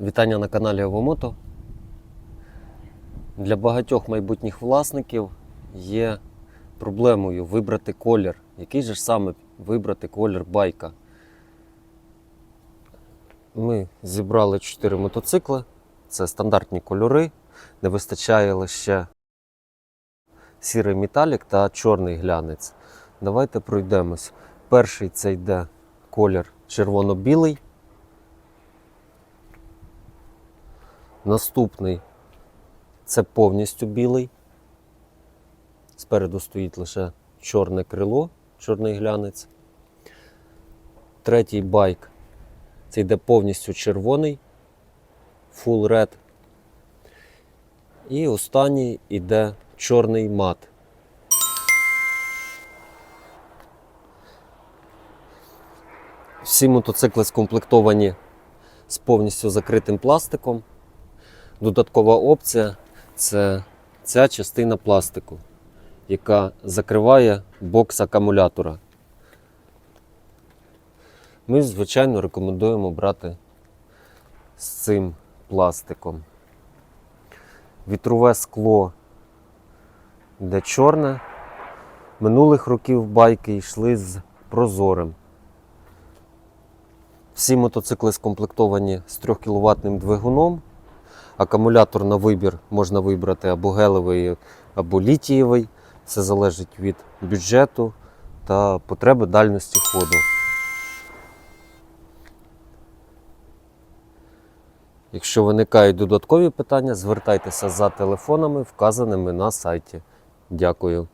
Вітання на каналі Авомото. Для багатьох майбутніх власників є проблемою вибрати колір. Який же ж саме вибрати колір байка? Ми зібрали 4 мотоцикли. Це стандартні кольори. Не вистачає лише сірий металік та чорний глянець. Давайте пройдемось. Перший це йде колір червоно-білий. Наступний це повністю білий. Спереду стоїть лише чорне крило, чорний глянець. Третій байк це йде повністю червоний, full red. І останній йде чорний мат. Всі мотоцикли скомплектовані з повністю закритим пластиком. Додаткова опція це ця частина пластику, яка закриває бокс акумулятора. Ми, звичайно, рекомендуємо брати з цим пластиком. Вітрове скло де чорне. Минулих років байки йшли з прозорим. Всі мотоцикли скомплектовані з 3 кВт двигуном. Акумулятор на вибір можна вибрати або гелевий, або літієвий. Це залежить від бюджету та потреби дальності ходу. Якщо виникають додаткові питання, звертайтеся за телефонами, вказаними на сайті. Дякую.